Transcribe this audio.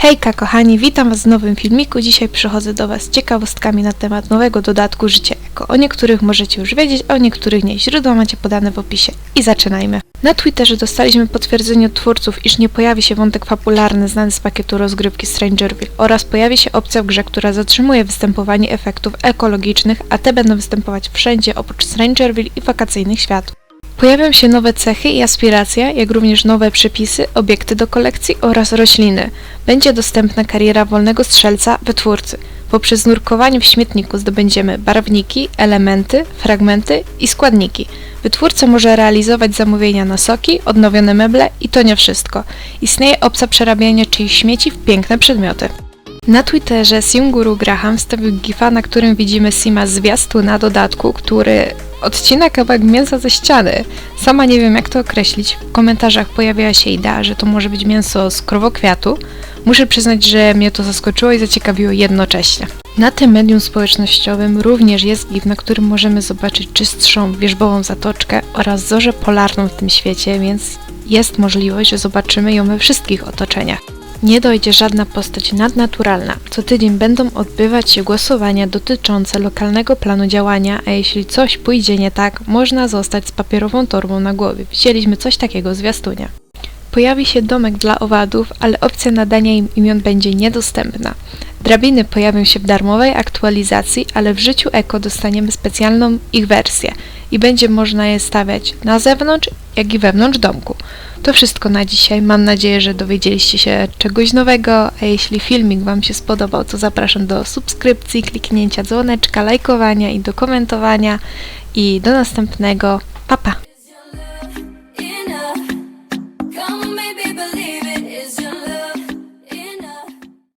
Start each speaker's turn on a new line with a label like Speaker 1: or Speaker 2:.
Speaker 1: Hejka kochani, witam Was w nowym filmiku. Dzisiaj przychodzę do Was z ciekawostkami na temat nowego dodatku Życie Eko. O niektórych możecie już wiedzieć, o niektórych nie. Źródła macie podane w opisie. I zaczynajmy. Na Twitterze dostaliśmy potwierdzenie od twórców, iż nie pojawi się wątek fabularny znany z pakietu rozgrywki Strangerville oraz pojawi się opcja w grze, która zatrzymuje występowanie efektów ekologicznych, a te będą występować wszędzie oprócz Strangerville i wakacyjnych światów. Pojawią się nowe cechy i aspiracje, jak również nowe przepisy, obiekty do kolekcji oraz rośliny. Będzie dostępna kariera wolnego strzelca wytwórcy. Poprzez nurkowanie w śmietniku zdobędziemy barwniki, elementy, fragmenty i składniki. Wytwórca może realizować zamówienia na soki, odnowione meble i to nie wszystko. Istnieje opcja przerabiania czyichś śmieci w piękne przedmioty. Na Twitterze Simguru Graham wstawił gifa, na którym widzimy Sima zwiastuna dodatku, który odcina kawałek mięsa ze ściany. Sama nie wiem jak to określić. W komentarzach pojawiała się idea, że to może być mięso z krowokwiatu. Muszę przyznać, że mnie to zaskoczyło i zaciekawiło jednocześnie. Na tym medium społecznościowym również jest gif, na którym możemy zobaczyć czystszą wierzbową zatoczkę oraz zorzę polarną w tym świecie, więc jest możliwość, że zobaczymy ją we wszystkich otoczeniach. Nie dojdzie żadna postać nadnaturalna. Co tydzień będą odbywać się głosowania dotyczące lokalnego planu działania, a jeśli coś pójdzie nie tak, można zostać z papierową torbą na głowie. Widzieliśmy coś takiego w zwiastunie. Pojawi się domek dla owadów, ale opcja nadania im imion będzie niedostępna. Drabiny pojawią się w darmowej aktualizacji, ale w życiu Eko dostaniemy specjalną ich wersję i będzie można je stawiać na zewnątrz, jak i wewnątrz domku. To wszystko na dzisiaj. Mam nadzieję, że dowiedzieliście się czegoś nowego, a jeśli filmik Wam się spodobał, to zapraszam do subskrypcji, kliknięcia dzwoneczka, lajkowania i do komentowania i do następnego. Pa pa!